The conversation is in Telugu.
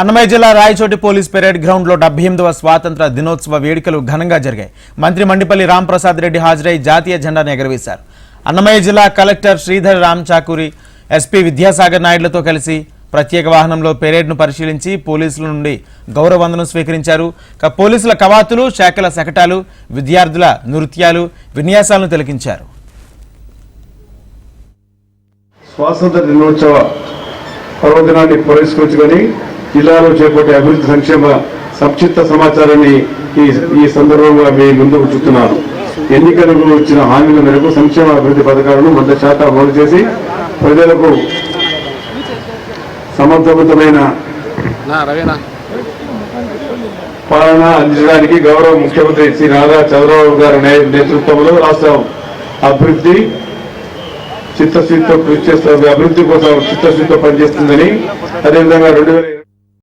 అన్నమయ్య జిల్లా రాయచోటి పోలీస్ పెరేడ్ గ్రౌండ్లో డెబ్బై ఎనిమిదవ స్వాతంత్ర దినోత్సవ వేడుకలు ఘనంగా జరిగాయి. మంత్రి మండిపల్లి రాంప్రసాద్ రెడ్డి హాజరై జాతీయ జెండాను ఎగరవేశారు. అన్నమయ్య జిల్లా కలెక్టర్ శ్రీధర్ రామ్ చాకూరి ఎస్పీ విద్యాసాగర్ నాయుడులతో కలిసి ప్రత్యేక వాహనంలో పెరేడ్ను పరిశీలించి పోలీసుల నుండి గౌరవందనం స్వీకరించారు. పోలీసుల కవాతులు శాఖల శకటాలు విద్యార్థుల నృత్యాలు విన్యాసాలను తిలకించారు. స్వాతంత్ర దినోత్సవ పర్వదినాన్ని పురస్కరించుకొని జిల్లాలో చేపట్టే అభివృద్ధి సంక్షేమ సంక్షిప్త సమాచారాన్ని ఈ ఈ సందర్భంగా మీ ముందుకు చూస్తున్నాను. ఎన్నికలకు ఇచ్చిన హామీల మేరకు సంక్షేమ అభివృద్ధి పథకాలను వంద శాతం అమలు చేసి ప్రజలకు సమర్థవంతమైన పాలన అందించడానికి గౌరవ ముఖ్యమంత్రి శ్రీ నారా చంద్రబాబు గారి నేతృత్వంలో రాష్ట్రం అభివృద్ధి చిత్తశుద్ధితో కృషి చేస్తుంది అభివృద్ధి కోసం చిత్తశుద్ధితో పనిచేస్తుందని అదేవిధంగా రెండు వేల